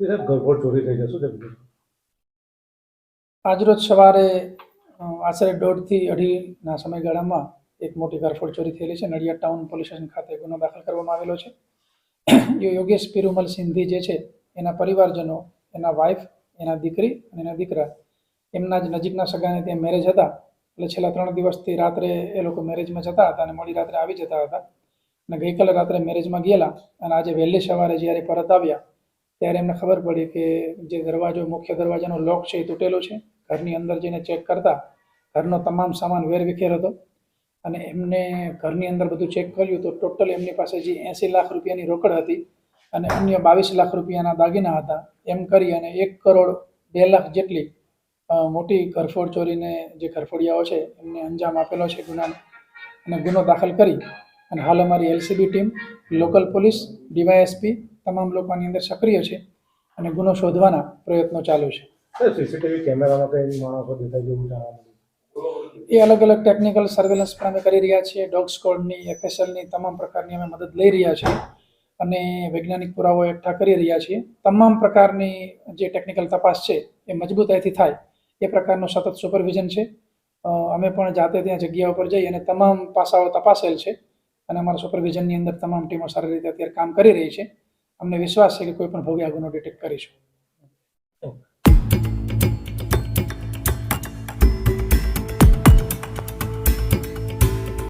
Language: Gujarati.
ગરફોડ શું આજરોજ સવારે આશરે દોઢથી અઢીના સમયગાળામાં એક મોટી ઘરફોડ ચોરી થયેલી છે. નડિયાદ ટાઉન પોલીસ સ્ટેશન ખાતે ગુનો દાખલ કરવામાં આવેલો છે. યોગેશ પિરુમલ સિંધી જે છે, એના પરિવારજનો, એના વાઇફ એના દીકરી અને એના દીકરા, એમના જ નજીકના સગાને ત્યાં મેરેજ હતા. એટલે છેલ્લા ત્રણ દિવસથી રાત્રે એ લોકો મેરેજમાં જતા હતા અને મોડી રાત્રે આવી જતા હતા. અને ગઈકાલે રાત્રે મેરેજમાં ગયેલા અને આજે વહેલી સવારે જ્યારે પરત આવ્યા ત્યારે એમને ખબર પડી કે જે દરવાજો, મુખ્ય દરવાજાનો લોક છે એ તૂટેલો છે. ઘરની અંદર જઈને ચેક કરતા ઘરનો તમામ સામાન વેરવિખેર હતો અને એમને ઘરની અંદર બધું ચેક કર્યું તો ટોટલ એમની પાસે જે એંસી લાખ રૂપિયાની રોકડ હતી અને અન્ય બાવીસ લાખ રૂપિયાના દાગીના હતા. એમ કરી અને એક કરોડ બે લાખ જેટલી મોટી ઘરફોડ ચોરીને જે ઘરફોડિયાઓ છે એમને અંજામ આપેલો છે ગુનાને અને ગુનો દાખલ કરી. અને હાલ અમારી LCB team local police DYSP તમામ લોકો આની અંદર સક્રિય છે અને ગુનો શોધવાના પ્રયત્નો ચાલુ છે. સીસીટીવી કેમેરામાં કંઈ માણસો દેખાય જેવું જાણવા એ અલગ અલગ ટેકનિકલ સર્વેલન્સ પણ અમે કરી રહ્યા છીએ. ડોગ સ્કોડની એફએસએલની તમામ પ્રકારની અમે મદદ લઈ રહ્યા છીએ અને વૈજ્ઞાનિક પુરાવો એકઠા કરી રહ્યા છીએ. તમામ પ્રકારની જે ટેકનિકલ તપાસ છે એ મજબૂતાઈથી થાય. એ પ્રકારનું સતત સુપરવિઝન છે. અમે પણ જાતે ત્યાં જગ્યા ઉપર જઈ અને તમામ પાસાઓ તપાસેલ છે અને અમારા સુપરવિઝનની અંદર તમામ ટીમો સારી રીતે અત્યારે કામ કરી રહી છે. અમને વિશ્વાસ છે કે કોઈ પણ ભોગે આ ગુનો ડિટેક્ટ કરીશું